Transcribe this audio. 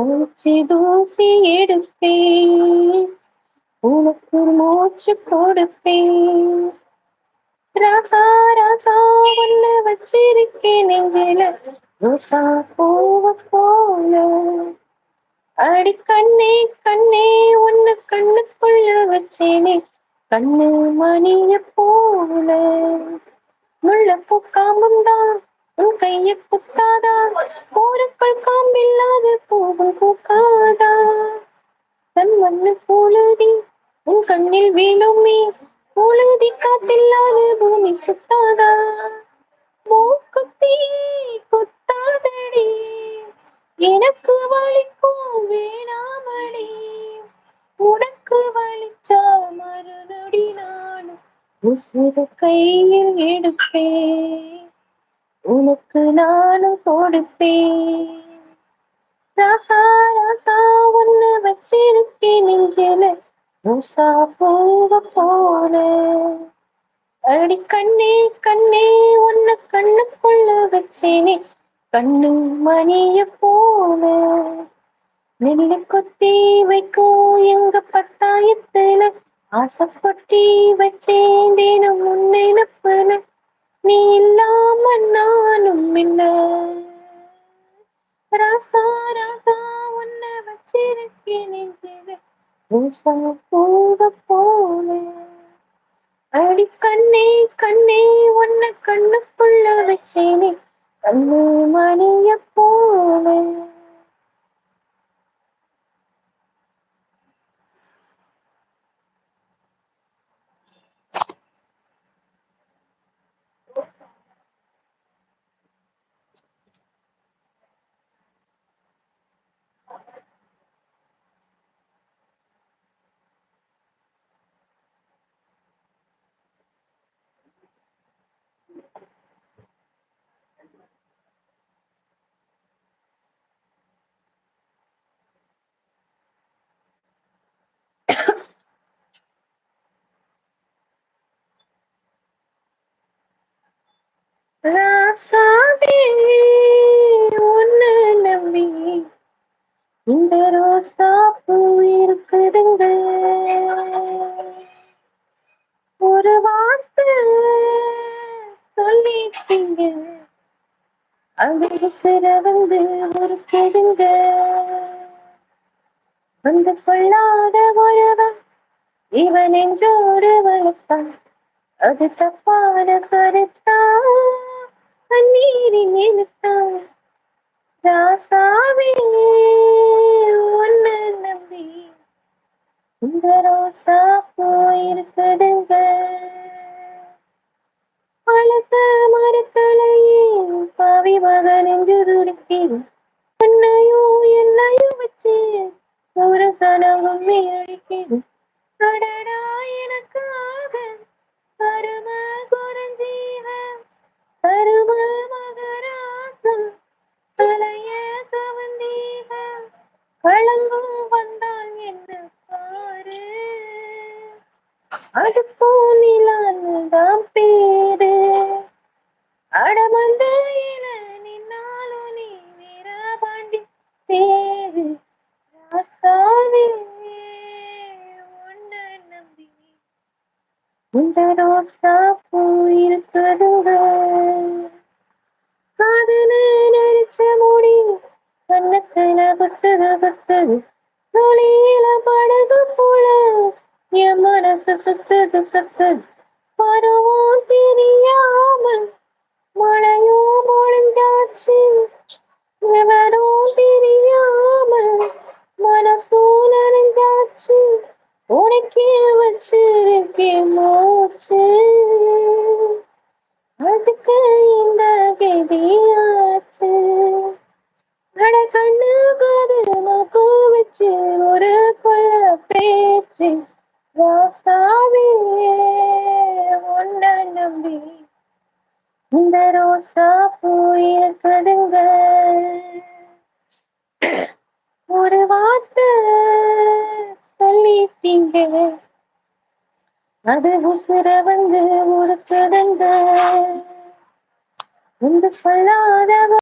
பூச்சி தூசி எடுப்பேன். உனக்கு மூச்சு கொடுப்பேன். ராசா ராசா ஒண்ணு வச்சிருக்கேன் நெஞ்சில. ரோசா போவ போல. அடி கண்ணே கண்ணே ஒண்ணு கண்ணுக்குள்ள வச்சேனே. கண்ணு மணிய போல. முள்ள பூக்காமும் தான் உன் கைய குத்தாதா போருக்குள் காம்பில்லாத பூவும் பூக்காதா? தன் மண்ணு போலுதி உன் கண்ணில் வேணுமே போலுதி காத்தில்லாத பூமி சுத்தாதா? மூக்குத்தி குத்தாதடி. எனக்கு வலிக்கும் வேணாமடி. உனக்கு வலிச்சா மறுநொடி நான் உசுர கையில் எடுப்பேன். உனக்கு நானும் கொடுப்பேன். ராசா ராசா ஒண்ணு வச்சிருக்கேன் நெஞ்சில. ரோசா போக போல. அடி கண்ணே கண்ணே உன்னை கண்ணுக்குள்ள வச்சேனே. கண்ணு மணிய போல. நெல்லு கொத்தி வைக்கும் எங்க பட்டாயத்துல. கொட்டி வச்சேன் தினம் முன்னெனப்புல நீ இல்லாம நானும் இல்ல ராசா ராசா உன்னை வச்சிருக்கேன் நெஞ்சில ரோசா போக போல. அடி கண்ணே கண்ணே உன்னை கண்ணுக்குள்ள வச்சேனே. கண்ணு மணிய போல ராசாவே நம்பி இந்த ரோசா பூ இருக்குதுங்க. ஒரு வார்த்தை சொல்லிட்டீங்க. அது சிற வந்து முறுக்குதுங்க வந்து சொல்லாத ஒருவன் இவன் என்றோடு வளர்த்தான். அது தப்பான கருத்தான் கண்ணீரின் ராசாவே உன்னை நம்பி இந்த ரோசா போயிருக்குதுங்க அழக மறுக்கலையே பாவி மகன் நெஞ்சு துடிக்குது என்னையும் வச்சு ஒரு சனமும் அடிக்குது அதுக்கும் நிலான்தான் பேரு அடமந்த நின்னாலும் நீ வீரபாண்டி பேரு. ராசாவே உன்னை நம்பி இந்த ரோசா பூ இருக்குதுங்க காதல நினைச்ச முடி கண்ணத்துல குத்துது குத்துது. நொழியில படகு போல என் மனசு சுத்துது சுத்துது. பருவம் தெரியாமல் மழையும் பொழிஞ்சாச்சு விவரம் தெரியாமல் மனசும் நனைஞ்சாச்சு. உனக்கே வச்சிருக்கேன் மூச்சு. அதுக்கு இந்த கதியாச்சு. அட கண்ணு காது நோக்கு வச்சு ஒரு கொள்ள பேச்சு. ராசாவே உன்னை நம்பி இந்த ரோசா பூ இருக்குதுங்க ஒரு வார்த்தை சொல்லிட்டீங்க. அது உசுர வந்து உருக்குதுங்க என்று சொல்லாத